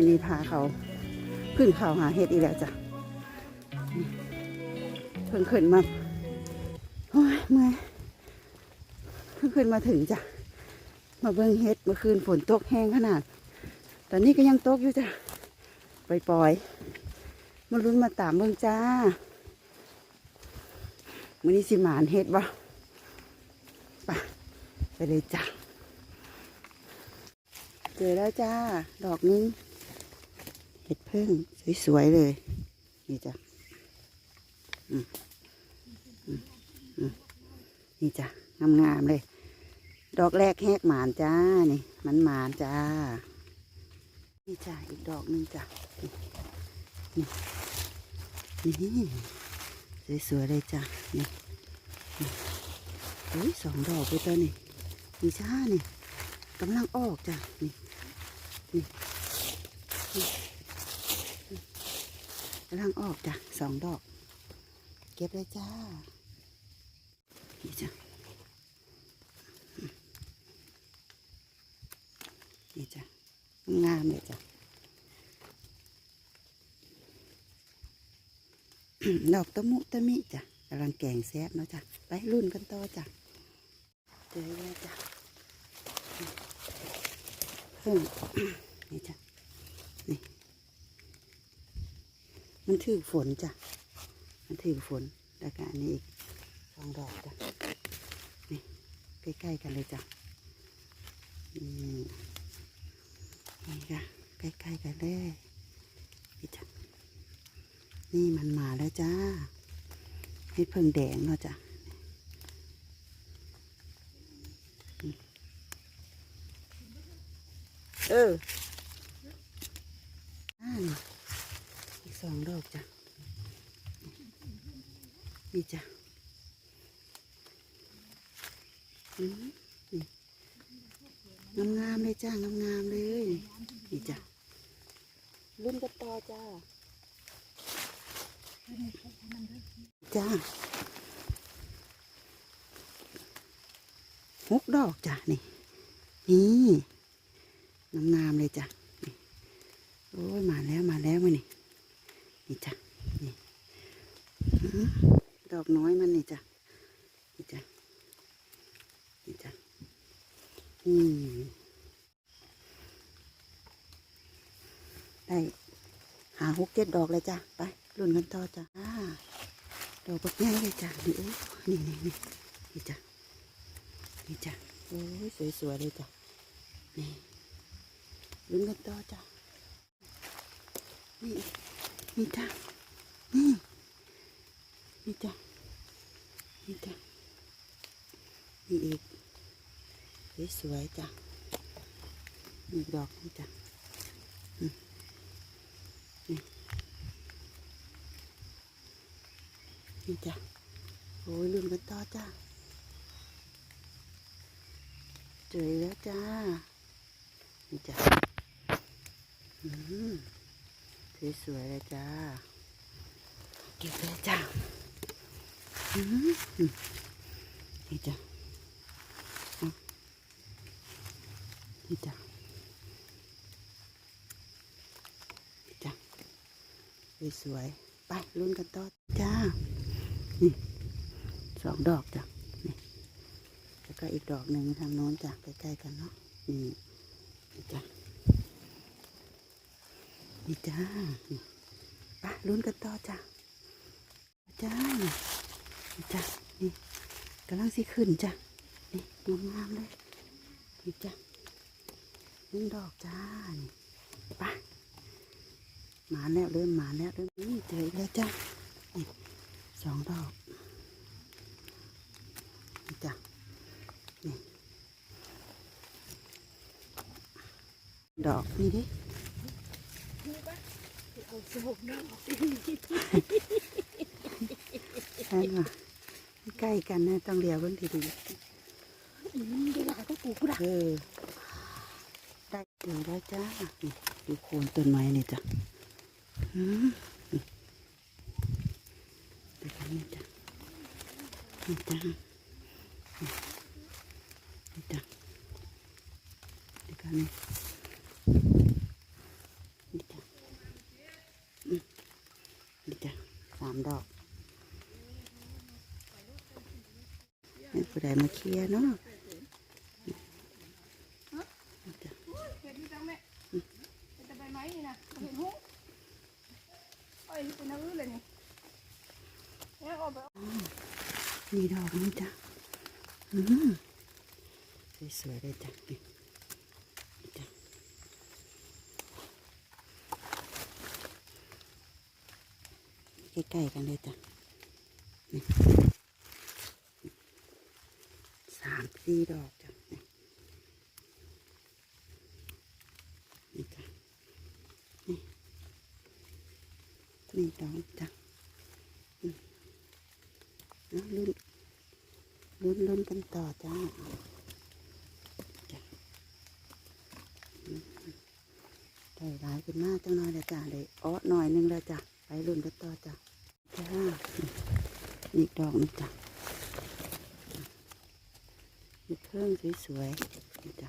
ไม่นี่พาเขาขึ้นเขาหาเห็ดอีกแล้วจ้ะเพิ่งขึ้นมาโอ้ยเมื่อยเพิ่งขึ้นมาถึงจ้ะมาเบิ่งเห็ดเมื่อคืนฝนตกแห้งขนาด ตอนนี้ก็ยังตกอยู่จ้ะปล่อยๆมาลุ้นมาตามเบิ่งจ้ามื้อนี้สิหมานเห็ดบ่ไปไปเลยจ้ะเจอแล้วจ้า ดอกนึง ห็ดพึ่งสวยๆเลย นี่จ้ะนี่จ้ะงามๆเลย ดอกแรกแหกหมานจ้านี่มันหมานจ้า นี่จ้ะอีกดอกหนึงจ้ะนี่นี่สวยๆเลยจ้ะนี่เฮ้ยสองดอกเลยตัวนี่นี่จ้านี่กำลังออกจ้ะนี่นี่ กำลังออกจ้ะสองดอก เก็บเลยจ้านี่จ้ะนี่จ้ะงามเลยจ้ะดอกตะมุตะมิจ้ะกำลังแกงแซบเนาะจ้ะไปรุ่นกันต่อจ้ะเจอแล้วจ้ะเพิ่งนี่จ้ะนี่ มันถือฝนจ้ะ มันถือฝนแล้วก็อันนี้อีกสองดอกจ้ะ นี่ใกล้ๆกันเลยจ้ะนี่นี่ค่ะใกล้ๆกันเลยนี่จ้ะนี่มันมาแล้วจ้าให้เพิ่งแดงเนาะจ้ะเอออ่า สองดอกจ้ะ นี่จ้ะอืมนี่งามๆเลยจ้างามๆเลย นี่จ้ะรุ่นกันต่อจ้า จ้าหกดอกจ้ะนี่ นี่งามๆเลยจ้ะนี่โอ้ยมาแล้วมาแล้วมานี่ นี่จ้ะนี่ดอกน้อยมันนี่จ้ะนี่จ้ะนี่จ้ะอืมได้หาหกเจ็ดดอกเลยจ้ะไปรุ่นกันต่อจ้ะอ่าดอกแบักใหญ่เลยจ้ะนี่โอ้นี่นี่นี่นี่จ้ะนี่จ้ะโอ้ยสวยๆเลยจ้ะนี่รุ่นกันต่อจ้ะนี่ นี่จ้ะนี่นี่จ้ะนี่จ้ะนี่อีกสวยๆจ้ะมีดอกนี่จ้ะนี่จ้ะโอ้ยลืมกันต่อจ้ะเจอแล้วจ้านี่จ้ะอืม สวยๆเลยจ้า เก็บเลยจ้ะอืมนี่จ้ะนี่จ้ะนี่จ้ะสวยๆไปลุ้นกันต่อจ้า นี่สองดอกจ้ะนี่แล้วก็อีกดอกหนึ่งทางโน้นจ้ะใกล้ๆกันเนาะนี่นี่จ้ะ นี่จ้านี่ไปลุ้นกันต่อจ้ะจ้านี่จ้ะนี่กำลังสิขึ้นจ้ะนี่งามๆเลยนี่จ้ะหนึ่งดอกจ้านี่ไปมาแล้วเริ่มมาแล้วเริ่มนี่เจออีกแล้วจ้านี่สองดอกนี่จ้ะนี่ดอกนี่ดิ ใช่ค่ะใกล้กันนะต้องเดียวเพิ่งทีดีอืมเดี๋ยวเราก็ปลูกกูละเออได้เจอแล้วจ้านี่ดูโคนต้นไม้นี่จ้ะอืมนี่ดูกันนี่จ้ะนี่จ้ะนี่จ้ะดูกันนี่นี่ นี่จ้ะสามดอกให้ผู้ใดมาเคลียเนาะนี่จ้ะเห็นจังแม่เห็นแต่ใบไม้นี่นะเห็นหูไอ้เป็นน้ำเลยนี่เนี่ยออกนี่จ้ะอืมสวยๆเลยจ้ะนี่นี่จ้ะ ใกล้ๆกันเลยจ้ะสามสี่ดอกจ้ะนี่จ้ะนี่นี่ดอกจ้ะนะลุ้นลุ้นลุ้นกันต่อจ้าจ้ะได้หลายขึ้นมากจังหน่อยเลยจ้ะได้อ้อหน่อยนึงแล้วจ้ะไปลุ้นกันต่อจ้ะ จ้าอีกดอกหนึงจ้ะมีเครื่องสวยๆนี่จ้ะ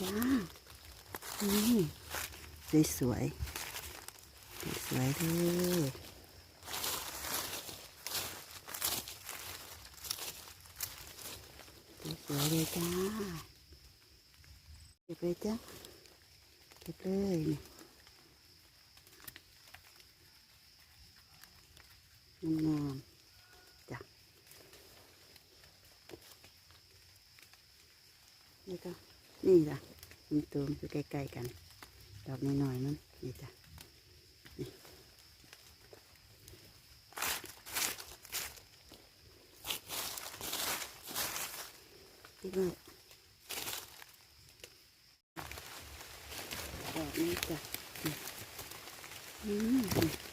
จ้านี่สวยๆสวยๆเลยสวยเลยจ้าเก็บเลยจ้ะเก็บเลยนี่ งามๆจ้ะนี่ก็นี่จ้ะมันตูมอยู่ใกล้ๆกัน ดอกน้อยๆมันนี่จ้ะนี่ที่ว่าดอกนี้จ้ะอืม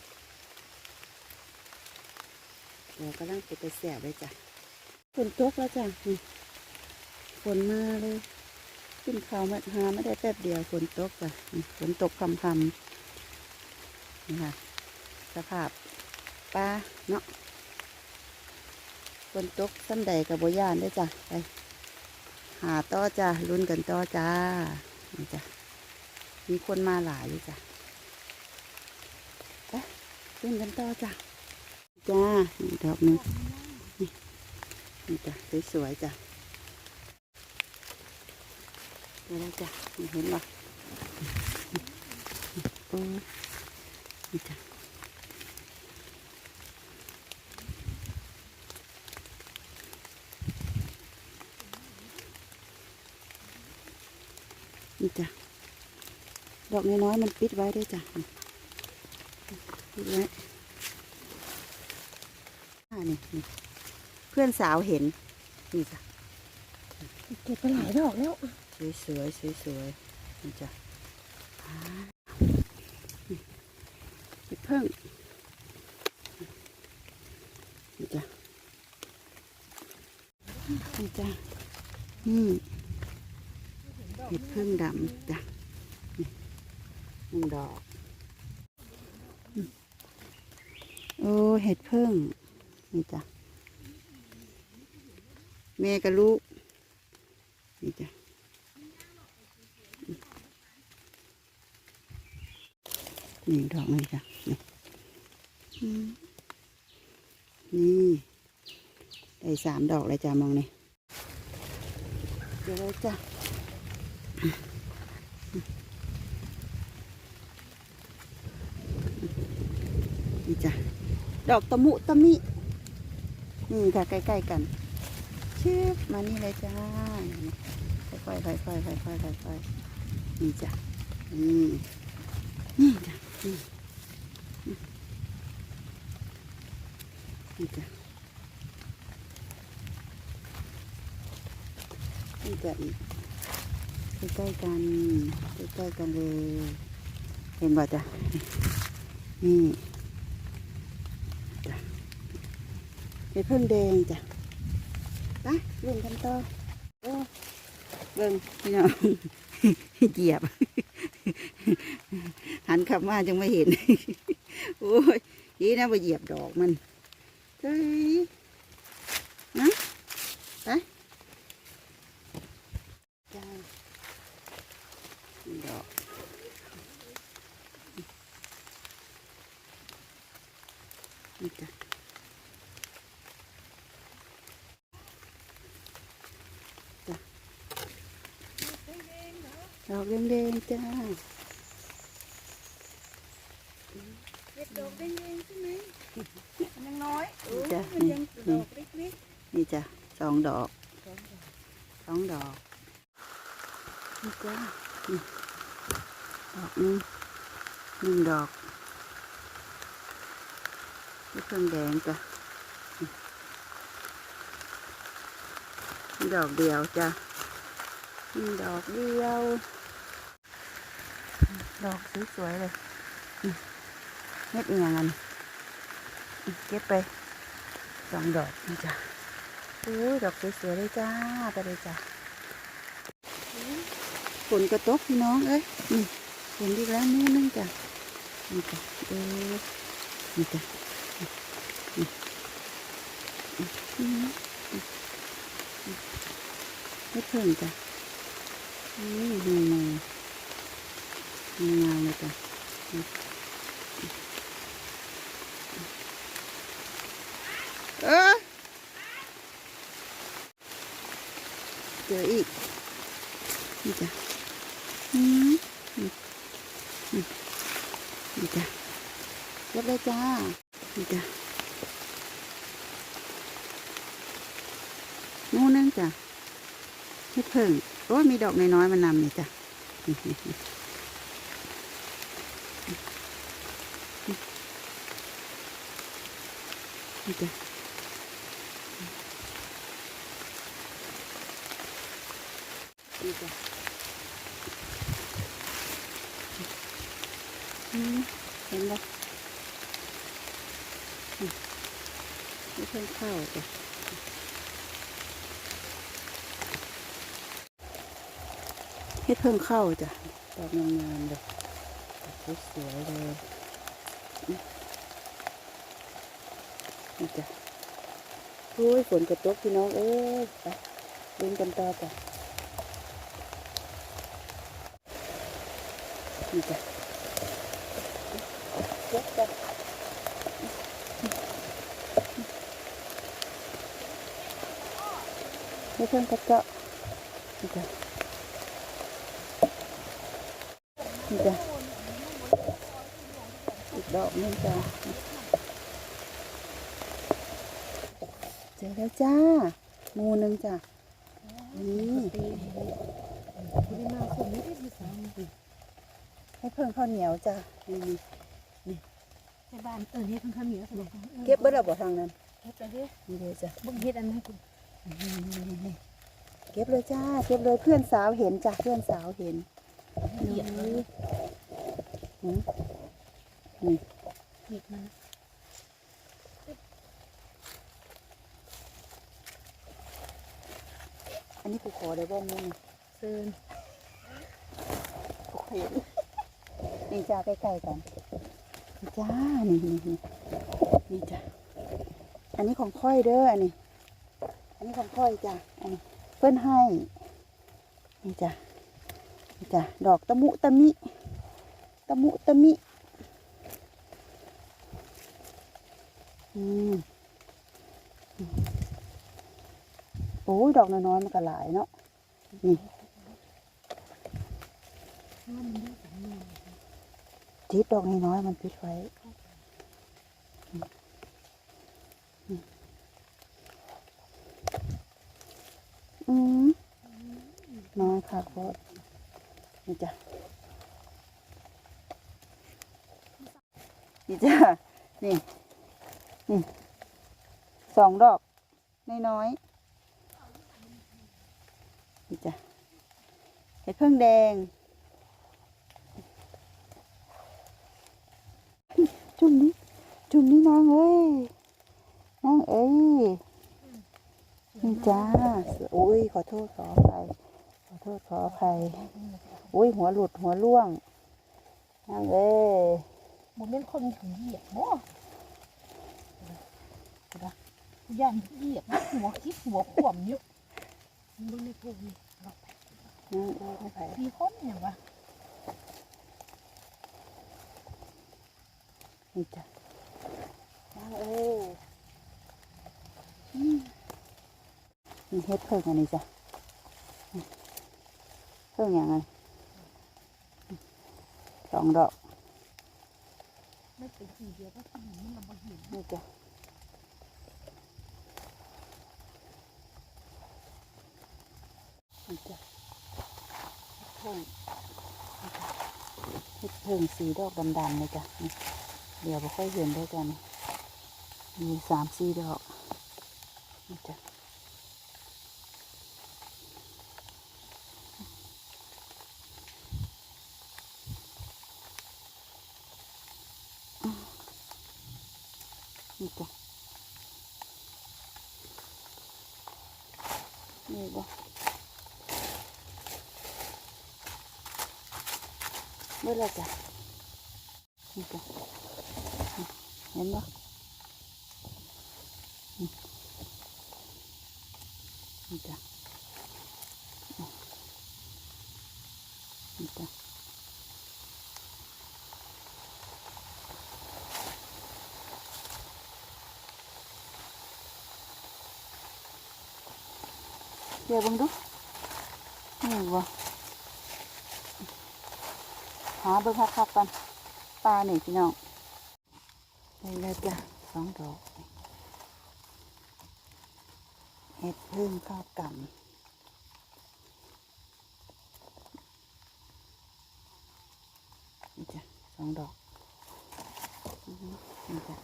นี่ดอกำลังเป็นแต่แสบเลยจ้ะฝนตกแล้วจ้ะนี่ฝนมาเลยขึ้นเขามาหาไม่ได้แป๊บเดียวฝนตกจ้ะฝนตกพำพำนี่ค่ะสภาพปลาเนาะฝนตกซ้ำใดกับโบยานได้จ้ะไปหาต่อจ้ะลุ้นกันต่อจ้านี่จ้ะมีคนมาหลายอยู่จ้ะไปลุ้นกันต่อจ้ะ จ้านี่ดอกนึงนี่นี่จ้ะสวยๆจ้ะเดี๋ยวเราจะเห็นหรอโอ้นี่จ้ะนี่จ้ะดอกน้อยๆมันปิดไว้ด้วยจ้ะปิดไว้อ่ นี่นี่เพื่อนสาวเห็น นี่จ้ะเก็บไปหลายดอกแล้ว สวยสวยสวยสวยๆนี่จ้ะอ่านี่เห็ดเพิ่งนี่จ้ะนี่จ้ะนี่เห็ดเพิ่งดำจ้ะนี่หนึ่งดอกอืมโอ้ เห็ดเพิ่ง นี่จ้ะแม่กับลูกนี่จ้ะนี่ดอกนี่จ้ะนี่นี่ได้สามดอกเลยจ้ะมองนี่เดี๋ยวเลยจ้ะนี่จ้ะดอกตะมุตะมิ นี่ค่ะใกล้ๆกันชืบมานี่เลยจ้าค่อยๆค่อยๆค่อยๆค่อยๆค่อยๆนี่จ้ะนี่นี่จ้ะนี่นี่จ้ะนี่จ้ะอีกใกล้ๆกันใกล้ๆกันเลยเห็นบ่จ้ะนี่จ้ะ ไปเพิ่งแดงจ้ะไปลุงกันต่อโอ้เบิ่งพี่น้องเหยียบ หันขับมาจังไม่เห็น โอ้ยนี่นะไปเหยียบดอกมันเฮ้ยนะไปจ้าดอก นี่จ้ะจ้ะดอกแดงๆ จ้าเห็ดดอกแดงๆใช่ไหมมันยังน้อยเออจ้ะมันนี่ยังดนี่อกเล็กนี่จ้ะสองดอกๆสองดอกนี่จ้านี่ดอกหนึงหนึ่งดอกนี่เครื่องแดงจ้ะนี่นี่ดอกเดียวจ้ะนี่ดอกเดียว ดอกสวยๆเลยนี่เม็ดอีกอย่างอันนี่เก็บไปสองดอกนี่จ้ะอุ้ยดอกสวยๆเลยจ้าไปเลยจ้ะฝนกระตกพี่น้องเอ้ยนี่ฝนอีกแล้วนู่นนึงจ้ะนี่จ้ะเออนี่จ้ะนี่นี่นี่นี่ไม่เพิ่งจ้ะนี่งามงาม งามเลยจ้ะเออเจออีก นี่จ้ะอืมนี่จ้ะยกเลยจ้า นี่จ้ะงูนึงจ้ะเฮ็ดเพิ่งโอ้ยมีดอกน้อยๆมันนำนี่จ้ะนี่นี่นี่นี่จ้ะ นี่จ้ะอืมเห็นปะไม่เพิ่งเข้าจ้ะเฮ็ดเพิ่งเข้าจ้ะดอกงามๆเลยดอกสวยๆเลย นี่จ้ะโอ้ยฝนกระตกพี่น้องเอ้ยไปเดินกันต่อจ้ะนี่จ้ะเก็บจ้ะไม่เพิ่งกระเจาะนี่จ้ะนี่จ้ะอีกดอกนึงจ้ะ เจอแล้วจ้าหมูหนึงจ้ะนี่ไม่มาคนไม่ได้ภาษาให้เพิ่งข้าวเหนียวจ้ะนี่ในบ้านเออเฮ็ดข้างๆเหนียวสมัยก่อนเก็บเบิดเอาบ่ทางนั้นเฮ็ดไปเด้นี่เลยจ้ะบึ้งเฮ็ดอันนั้นคุณนี่ๆๆเก็บเลยจ้า เก็บเลยเพื่อนสาวเห็นจ้ะเพื่อนสาวเห็นเหยียบเลยหืมนี่เหยียบมัน อันนี้กูขอได้บ่มึงเซินกูเห็นนี่จ้าใกล้ๆกันนี่จ้านี่นี่นี่นี่จ้าอันนี้ของค่อยเด้ออันนี้ อันนี้ของค่อยจ้ะอันนี้เพิ่นให้นี่จ้ะนี่จ้ะดอกตะมุตะมิตะมุตะมิ อืมอืมโอ้ ยดอกน้อยๆมันก็หลายเนาะนี่ทิดดอกน้อยๆมันปิดไว้อืมอืมอืมน้อยค่ะโคตรนี่จ้ะนี่จ้ะนี่นี่สองดอกน้อยๆนี่จ้ะเห็ดเพิ่งแดง จุ่มนี้ จุ่มนี้นางเอ้ยนางเอ้ยนี่จ้าโอ้ยขอโทษขออภัยขอโทษขออภัยโอ้ยหัวหลุดหัวร่วงนางเอ้ยบ่แม่นคนถึงเหยียบบ่ย่านเหยียบหัวคิดหัวขวมอยู่มันบ่ได้พูดนี่เราไปนางเอ้ยไม่ไปมีคนหยังวะนี่จ้ะางเอ้ยอืมนี่เฮ็ดเพิ่งอันนี้จ้ะเพิ่งอย่างไรสองดอกไม่เป็นสีเดียวก็สีมันลำบากเห็นนี่จ้ะนี่จ้ะเพิ่งเฮ็ดพิ่งสีดอกดำๆเลยจ้ะเดี๋ยวเราค่อยเห็นด้วยกัน มีสามสี่ดอกนี่จ้ะนี่จ้ะนี่บ่ เมื่อไรจ้ะนี่จ้ะเห็นบ่นี่จ้ะนี่จ้ะเดี๋ยวบังดูนี่บ่าเบิ่งคักๆกันปลานี่พี่น้องได้แล้วจ้ะสองดอกเห็ดพึ่งข้าวกำนี่จ้ะสองดอกนี่จ้ะ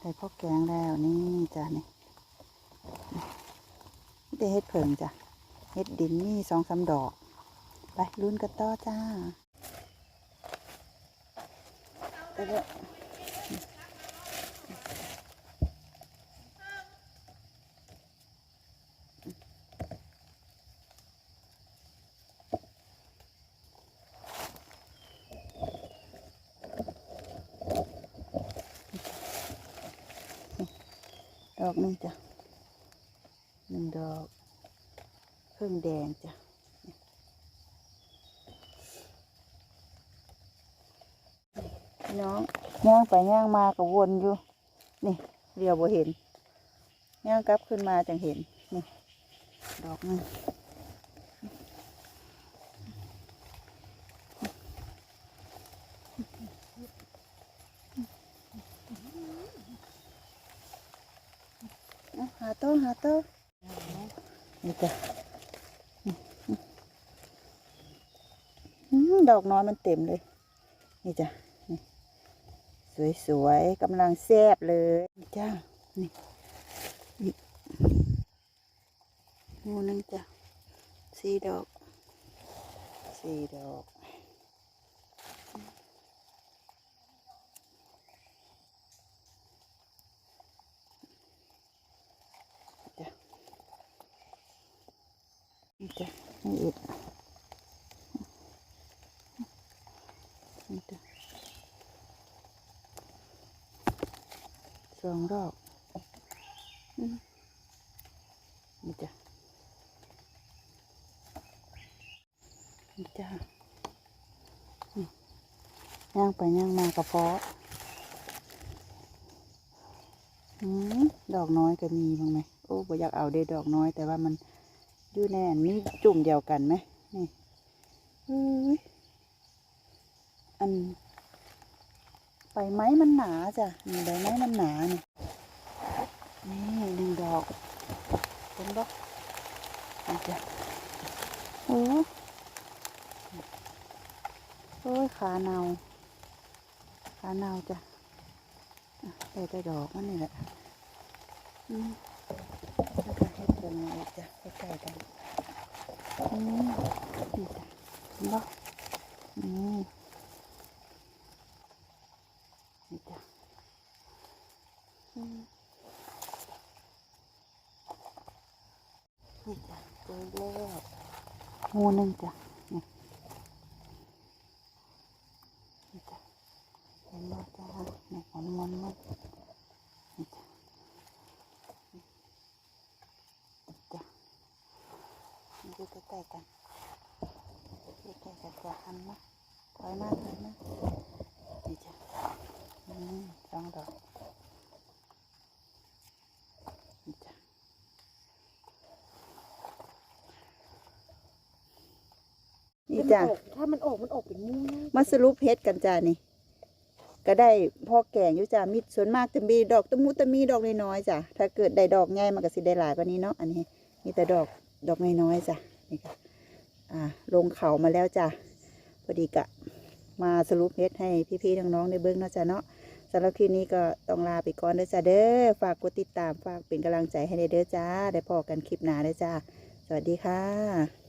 ได้พ่อแกงแล้วนี่จ้ะนี่นี่ได้เห็ดเผิงจ้ะเห็ดดินนี่สองสามดอก ไปลุ้นกันต่อจ้า ไปเลยดอกหนึ่งจ้ะหนึ่งดอกเพี่น้องย่างไปย่างมาก็วนอยู่ นี่เรียวบ่เห็นย่างกลับขึ้นมาจังเห็น นี่ ดอกนึงเอาหาโต้หาโต้นี่จ้ะดอกน้อยมันเต็มเลย นี่จ้ะ สวยๆกำลังแซบเลยนี่จ้านี่นี่งูนึงจ้ะสี่ดอกสี่ดอกจ้ะนี่จ้ะนี่อีกนี่จ้ะ องดอกอืมนี่จ้ะนี่จ้ะย่างไปย่างมากระเพาะอืมดอกน้อยก็มีบ้างไหมโอ้บ่อยากเอาได้ดอกน้อย แต่ว่ามันอยู่แน่นมีจุ่มเดียวกันไหมนี่อ้ยอัน ใบไม้มันหนาจ้ะนี่ใบไม้มันหนาเนี่ยนี่หนึ่งดอกเห็นปะนี่จ้ะโอ้โอ้ยขาเนาขาเนาจ้ะอะได้แต่ดอกมันนี่แหละอืมแล้วก็ให้เพิ่งอีกจ้ะใกล้ๆกันอืมนี่จ้ะเห็นปะ ดอกนี่จ้ะถ้ามันออกมันออกเป็นมุ้งมาสรุปเพชรกันจ้านี่ ก็ได้พ่อแก่อยู่จ้ามีส่วนมากจะมีดอกตะมูตะมีดอกน้อยๆจ้ะถ้าเกิดได้ดอกใหญ่มันก็สิได้หลายกว่านี้เนาะอันนี้ มีแต่ดอกดอกน้อยๆจ้ะนี่ค่ะอ่า ลงเขามาแล้วจ้ะพอดีกะ มาสรุปเพชรให้พี่ๆน้องๆในเบื้องนาะจ้ะเนาะ สำหรับคลิปนี้ก็ต้องลาไปก่อนเด้อจ้าเด้อฝากกดติดตามฝากเป็นกำลังใจให้เด้อจ้า ได้พอกันคลิปหน้าเด้อจ้า สวัสดีค่ะ